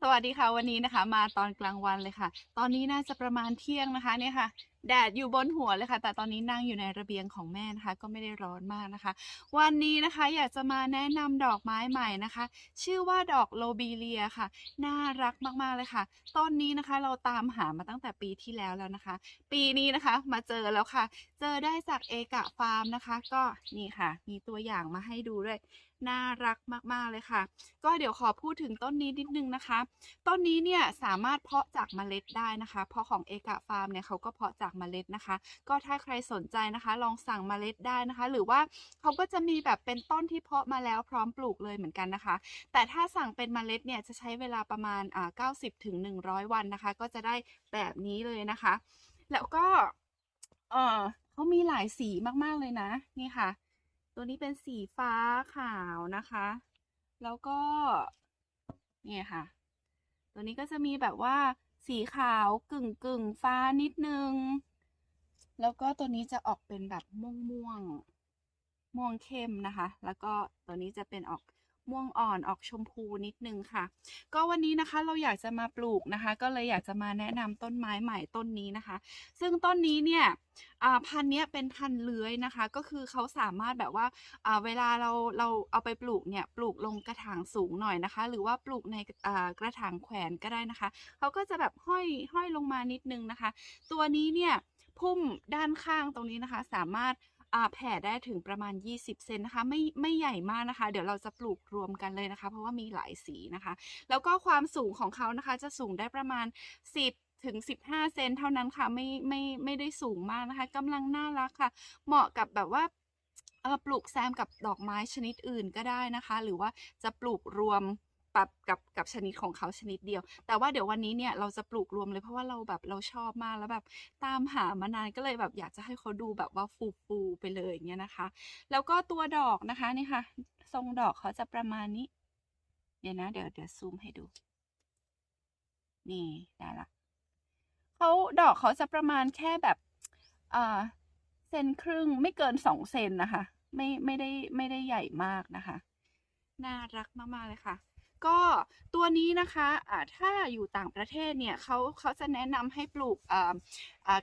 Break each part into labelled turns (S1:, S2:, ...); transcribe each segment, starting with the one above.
S1: สวัสดีค่ะวันนี้นะคะ มาตอนกลางวันเลยค่ะ ตอนนี้น่าจะประมาณเที่ยงนะคะเนี่ยค่ะ แดดอยู่บนหัวเลยค่ะ แต่ตอนนี้นั่งอยู่ในระเบียงของแม่นะคะ ก็ไม่ได้ร้อนมากนะคะ วันนี้นะคะอยากจะมาแนะนำดอกไม้ใหม่นะคะ ชื่อว่าดอกโลบีเลียค่ะ น่ารักมากๆเลยค่ะ ต้นนี้นะคะเราตามหามาตั้งแต่ปีที่แล้วแล้วนะคะ ปีนี้นะคะมาเจอแล้วค่ะ เจอได้จากเอกะฟาร์มนะคะ ก็นี่ค่ะ มีตัวอย่างมาให้ดูด้วยน่ารักมาก ๆ เลยค่ะ ก็เดี๋ยวขอพูดถึงต้นนี้นิดนึงนะคะ ต้นนี้เนี่ยสามารถเพาะจากเมล็ดได้นะคะ เพราะของเอกะฟาร์มเนี่ยเขาก็เพาะจากเมล็ดนะคะ ก็ถ้าใครสนใจนะคะ ลองสั่งเมล็ดได้นะคะ หรือว่าเขาก็จะมีแบบเป็นต้นที่เพาะมาแล้วพร้อมปลูกเลยเหมือนกันนะคะ แต่ถ้าสั่งเป็นเมล็ดเนี่ยจะใช้เวลาประมาณอ่า90ถึง100 วันนะคะ ก็จะได้แบบนี้เลยนะคะ แล้วก็เออเขามีหลายสีมากๆเลยนะ นี่ค่ะ ตัวนี้เป็นสีฟ้าขาวนะคะ แล้วก็เนี่ยค่ะ ตัวนี้ก็จะมีแบบว่า สีขาวกึ่งกึ่งฟ้านิดนึง แล้วก็ตัวนี้จะออกเป็นแบบม่วงม่วงม่วงเข้มนะคะ แล้วก็ตัวนี้จะเป็นออก ม่วงอ่อนออกชมพูนิดนึงค่ะ ก็วันนี้นะคะเราอยากจะมาปลูกนะคะ ก็เลยอยากจะมาแนะนำต้นไม้ใหม่ต้นนี้นะคะ ซึ่งต้นนี้เนี่ยพันธุ์นี้เป็นพันธุ์เลื้อยนะคะ ก็คือเขาสามารถแบบว่าเวลาเราเราเอาไปปลูกเนี่ยปลูกลงกระถางสูงหน่อยนะคะ หรือว่าปลูกในกระถางแขวนก็ได้นะคะเขาก็จะแบบห้อยห้อยลงมานิดนึงนะคะ ตัวนี้เนี่ยพุ่มด้านข้างตรงนี้นะคะ สามารถ แผ่ได้ถึงประมาณ 20 เซนนะคะ ไม่ไม่ใหญ่มากนะคะ เดี๋ยวเราจะปลูกรวมกันเลยนะคะ เพราะว่ามีหลายสีนะคะ แล้วก็ความสูงของเขานะคะ จะสูงได้ประมาณ 10 ถึง 15 เซนเท่านั้นค่ะ ไม่ไม่ไม่ได้สูงมากนะคะกำลังน่ารักค่ะ เหมาะกับแบบว่าปลูกแซมกับดอกไม้ชนิดอื่นก็ได้นะคะ หรือว่าจะปลูกรวม ปรับกับกับชนิดของเขาชนิดเดียว แต่ว่าเดี๋ยววันนี้เนี่ยเราจะปลูกรวมเลยเพราะว่าเราแบบเราชอบมากแล้วแบบตามหามานานก็เลยแบบอยากจะให้เขาดูแบบว่าฟูฟูไปเลยอย่างเงี้ยนะคะ แล้วก็ตัวดอกนะคะนี่ค่ะ ทรงดอกเขาจะประมาณนี้ เดี๋ยวนะ เดี๋ยวเดี๋ยวซูมให้ดู นี่ได้ละเขาดอกเขาจะประมาณแค่แบบอ่าเซนครึ่งไม่เกินสองเซนนะคะ ไม่ไม่ได้ไม่ได้ใหญ่มากนะคะ น่ารักมากๆเลยค่ะ ก็ตัวนี้นะคะอ่าถ้าอยู่ต่างประเทศเนี่ยเขาเขาจะแนะนำให้ปลูก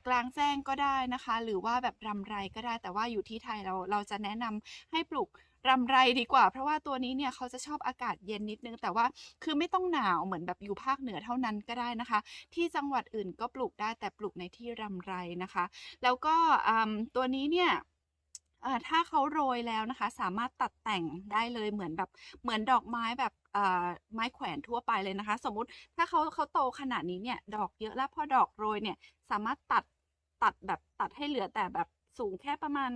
S1: กลางแจ้งก็ได้นะคะ หรือว่าแบบรำไรก็ได้ แต่ว่าอยู่ที่ไทยเราเราจะแนะนำให้ปลูกรำไรดีกว่า เพราะว่าตัวนี้เนี่ยเขาจะชอบอากาศเย็นนิดนึง แต่ว่าคือไม่ต้องหนาวเหมือนแบบอยู่ภาคเหนือเท่านั้นก็ได้นะคะ ที่จังหวัดอื่นก็ปลูกได้แต่ปลูกในที่รำไรนะคะ แล้วก็ตัวนี้เนี่ย ถ้าเขาโรยแล้วนะคะ สามารถตัดแต่งได้เลยเหมือนแบบเหมือนดอกไม้แบบไม้แขวนทั่วไปเลยนะคะ สมมุติถ้าเขาเขาโตขนาดนี้เนี่ย ดอกเยอะแล้วพอดอกโรยเนี่ย สามารถตัดตัดแบบตัดให้เหลือแต่แบบสูงแค่ประมาณ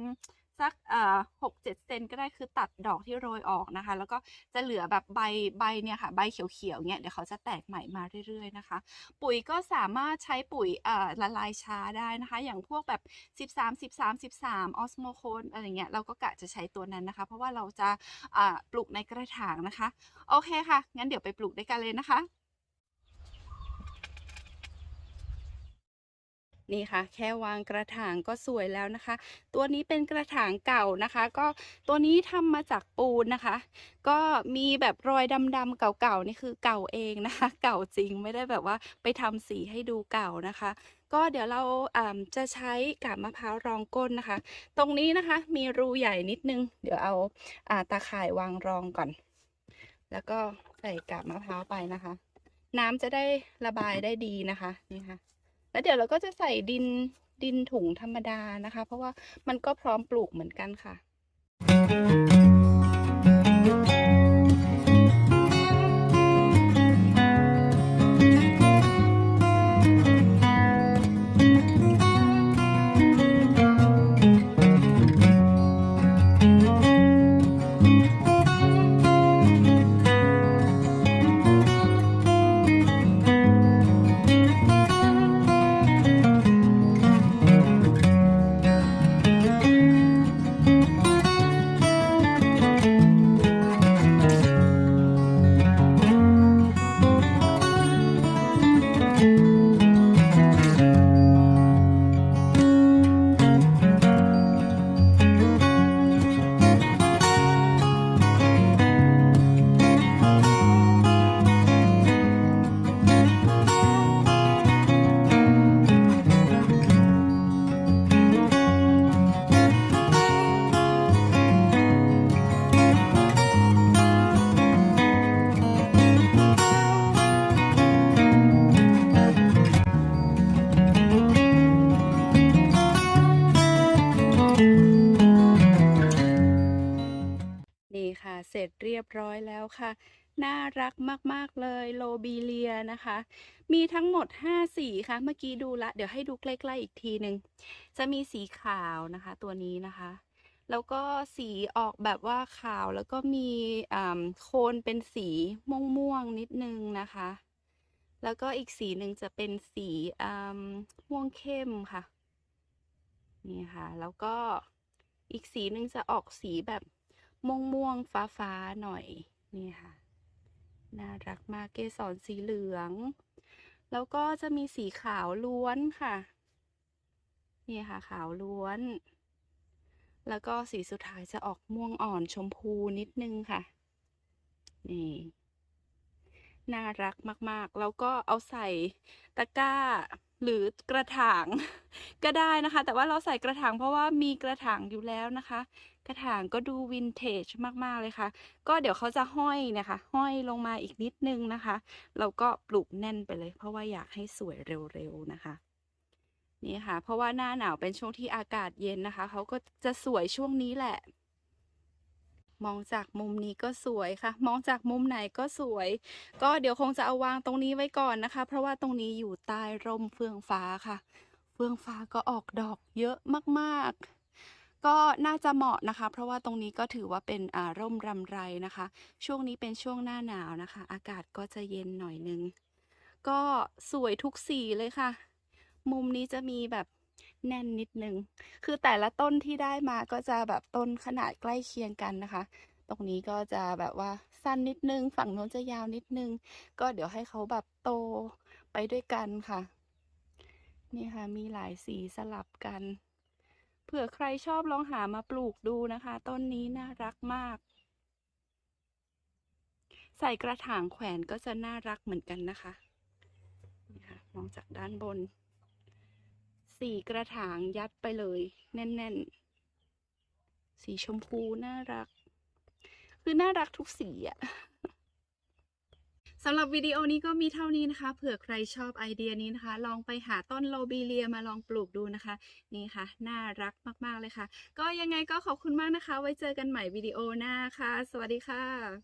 S1: สักอ่าหกเจ็ดเซนก็ได้คือตัดดอกที่โรยออกนะคะ แล้วก็จะเหลือแบบใบใบเนี่ยค่ะ ใบเขียวๆเนี่ยเดี๋ยวเขาจะแตกใหม่มาเรื่อยๆนะคะ ปุ๋ยก็สามารถใช้ปุ๋ยอ่าละลายช้าได้นะคะ อย่างพวกแบบ 13 13 13ออสโมโคนอะไรเงี้ยเราก็กะจะใช้ตัวนั้นนะคะ เพราะว่าเราจะอ่าปลูกในกระถางนะคะ โอเคค่ะ งั้นเดี๋ยวไปปลูกด้วยกันเลยนะคะ นี่ค่ะ แค่วางกระถางก็สวยแล้วนะคะ ตัวนี้เป็นกระถางเก่านะคะ ก็ตัวนี้ทำมาจากปูนนะคะ ก็มีแบบรอยดำๆเก่าๆนี่คือเก่าเองนะคะ เก่าจริงไม่ได้แบบว่าไปทำสีให้ดูเก่านะคะก็เดี๋ยวเราจะใช้กาบมะพร้าวรองก้นนะคะ ตรงนี้นะคะมีรูใหญ่นิดนึง เดี๋ยวเอาอาตาข่ายวางรองก่อน แล้วก็ใส่กาบมะพร้าวไปนะคะ น้ำจะได้ระบายได้ดีนะคะนี่ค่ะ แล้วเดี๋ยวเราก็จะใส่ดินดินถุงธรรมดานะคะ เพราะว่ามันก็พร้อมปลูกเหมือนกันค่ะ ยบร้อยแล้วค่ะ น่ารักมากๆเลยโลบีเลียนะคะ มีทั้งหมด 5 สีค่ะ เมื่อกี้ดูละ เดี๋ยวให้ดูใกล้ๆอีกทีหนึ่งจะมีสีขาวนะคะ ตัวนี้นะคะ แล้วก็สีออกแบบว่าขาวแล้วก็มีโคนเป็นสีม่วงๆนิดนึงนะคะ แล้วก็อีกสีหนึ่งจะเป็นสีม่วงเข้มค่ะ นี่ค่ะ แล้วก็อีกสีหนึ่งจะออกสีแบบ ม่วงๆฟ้าๆหน่อยนี่ค่ะน่ารักมากเกสรสีเหลือง แล้วก็จะมีสีขาวล้วนค่ะ นี่ค่ะขาวล้วน แล้วก็สีสุดท้ายจะออกม่วงอ่อนชมพูนิดนึงค่ะ นี่น่ารักมาก ๆ แล้วก็เอาใส่ตะกร้าหรือกระถางก็ได้นะคะ แต่ว่าเราใส่กระถางเพราะว่ามีกระถางอยู่แล้วนะคะ กระถางก็ดูวินเทจมากๆเลยค่ะ ก็เดี๋ยวเขาจะห้อยนี่ยค่ะห้อยลงมาอีกนิดนึงนะคะ เราก็ปลูกแน่นไปเลย เพราะว่าอยากให้สวยเร็วๆนะคะนี่ค่ะ เพราะว่าหน้าหนาวเป็นช่วงที่อากาศเย็นนะคะ เขาก็จะสวยช่วงนี้แหละ มองจากมุมนี้ก็สวยค่ะ มองจากมุมไหนก็สวย ก็เดี๋ยวคงจะเอาวางตรงนี้ไว้ก่อนนะคะ เพราะว่าตรงนี้อยู่ใต้ร่มเฟืองฟ้าค่ะ เฟืองฟ้าก็ออกดอกเยอะมากๆ ก็น่าจะเหมาะนะคะ เพราะว่าตรงนี้ก็ถือว่าเป็นอ่าร่มรำไรนะคะ ช่วงนี้เป็นช่วงหน้าหนาวนะคะ อากาศก็จะเย็นหน่อยนึง ก็สวยทุกสีเลยค่ะ มุมนี้จะมีแบบแน่นนิดนึง คือแต่ละต้นที่ได้มาก็จะแบบต้นขนาดใกล้เคียงกันนะคะ ตรงนี้ก็จะแบบว่าสั้นนิดนึง ฝั่งโน้นจะยาวนิดนึง ก็เดี๋ยวให้เขาแบบโตไปด้วยกันค่ะ นี่ค่ะ มีหลายสีสลับกัน ผื่อใครชอบลองหามาปลูกดูนะคะ ต้นนี้น่ารักมาก ใส่กระถางแขวนก็จะน่ารักเหมือนกันนะคะนี่ค่ะมองจากด้านบน สีกระถางยัดไปเลย แน่น ๆ สีชมพูน่ารัก คือน่ารักทุกสีอะ สำหรับวิดีโอนี้ก็มีเท่านี้นะคะ เผื่อใครชอบไอเดียนี้นะคะ ลองไปหาต้นโลบีเลียมาลองปลูกดูนะคะ นี่ค่ะ น่ารักมาก ๆ เลยค่ะ ก็ยังไงก็ขอบคุณมากนะคะ ไว้เจอกันใหม่วิดีโอหน้าค่ะ สวัสดีค่ะ